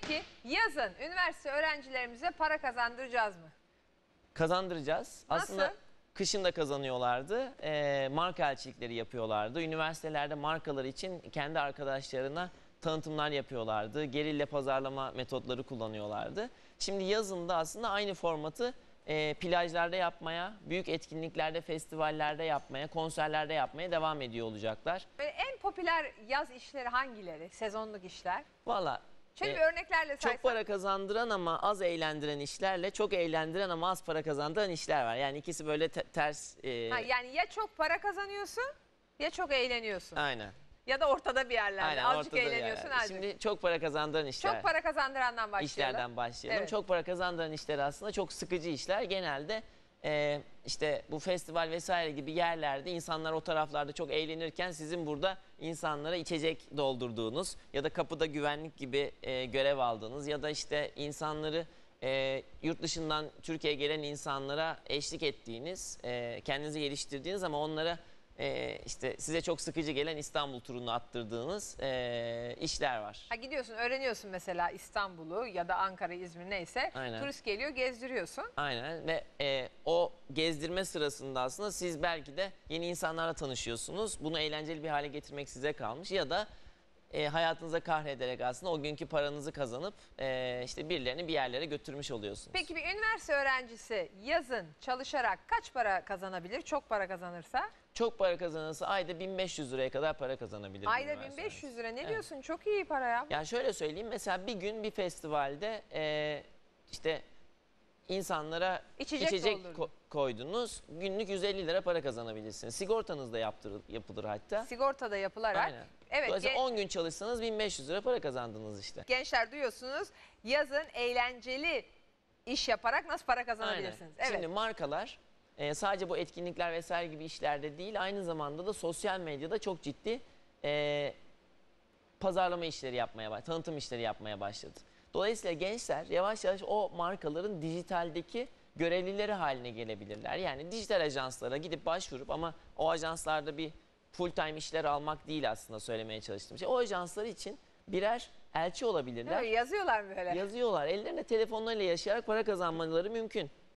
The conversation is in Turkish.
Peki yazın üniversite öğrencilerimize para kazandıracağız mı? Kazandıracağız. Nasıl? Aslında kışın da kazanıyorlardı. Ee, marka elçilikleri yapıyorlardı. Üniversitelerde markalar için kendi arkadaşlarına tanıtımlar yapıyorlardı. Gerilla pazarlama metotları kullanıyorlardı. Şimdi yazın da aslında aynı formatı e, plajlarda yapmaya, büyük etkinliklerde, festivallerde yapmaya, konserlerde yapmaya devam ediyor olacaklar. Böyle en popüler yaz işleri hangileri? Sezonluk işler. Valla Şöyle bir örneklerle saysan. çok para kazandıran ama az eğlendiren işlerle çok eğlendiren ama az para kazandıran işler var. Yani ikisi böyle te- ters. e, Ha, yani ya çok para kazanıyorsun ya çok eğleniyorsun. Aynen. Ya da ortada bir yerlerde. Aynen azıcık ortada eğleniyorsun yani. azıcık. Şimdi çok para kazandıran işler. çok para kazandırandan başlayalım. işlerden başlayalım. Evet. Çok para kazandıran işler aslında çok sıkıcı işler. Genelde e, işte bu festival vesaire gibi yerlerde insanlar o taraflarda çok eğlenirken sizin burada insanlara içecek doldurduğunuz ya da kapıda güvenlik gibi e, görev aldığınız ya da işte insanları e, yurt dışından Türkiye'ye gelen insanlara eşlik ettiğiniz, e, kendinizi geliştirdiğiniz ama onlara e, işte size çok sıkıcı gelen İstanbul turunu attırdığınız e, işler var. Ha gidiyorsun öğreniyorsun mesela İstanbul'u ya da Ankara, İzmir neyse. Aynen. Turist geliyor gezdiriyorsun. Aynen ve e, o gezdirme sırasında aslında siz belki de yeni insanlarla tanışıyorsunuz. Bunu eğlenceli bir hale getirmek size kalmış ya da e, hayatınıza kahrederek aslında o günkü paranızı kazanıp e, işte birilerini bir yerlere götürmüş oluyorsunuz. Peki bir üniversite öğrencisi yazın çalışarak kaç para kazanabilir? Çok para kazanırsa. Çok para kazanırsa ayda 1500 liraya kadar para kazanabilir. Ayda üniversite 1500 lira ne Evet. diyorsun? Çok iyi para ya. Yani şöyle söyleyeyim mesela bir gün bir festivalde e, işte insanlara İçecek içecek, doldurdun. ko- koydunuz. Günlük 150 lira para kazanabilirsiniz. Sigortanız da yaptırır, yapılır hatta. Sigortada yapılarak. Aynen. Evet Dolayısıyla gen- 10 gün çalışsanız 1500 lira para kazandınız işte. gençler duyuyorsunuz. Yazın eğlenceli iş yaparak nasıl para kazanabilirsiniz? Evet. Şimdi markalar e, sadece bu etkinlikler vesaire gibi işlerde değil aynı zamanda da sosyal medyada çok ciddi e, pazarlama işleri yapmaya başladı, tanıtım işleri yapmaya başladı. Dolayısıyla gençler yavaş yavaş o markaların dijitaldeki görevlileri haline gelebilirler. Yani dijital ajanslara gidip başvurup ama o ajanslarda bir full time işler almak değil aslında söylemeye çalıştığım şey. O ajanslar için birer elçi olabilirler. Mi? Yazıyorlar böyle. Yazıyorlar. Ellerinde telefonlarıyla yaşayarak para kazanmaları mümkün.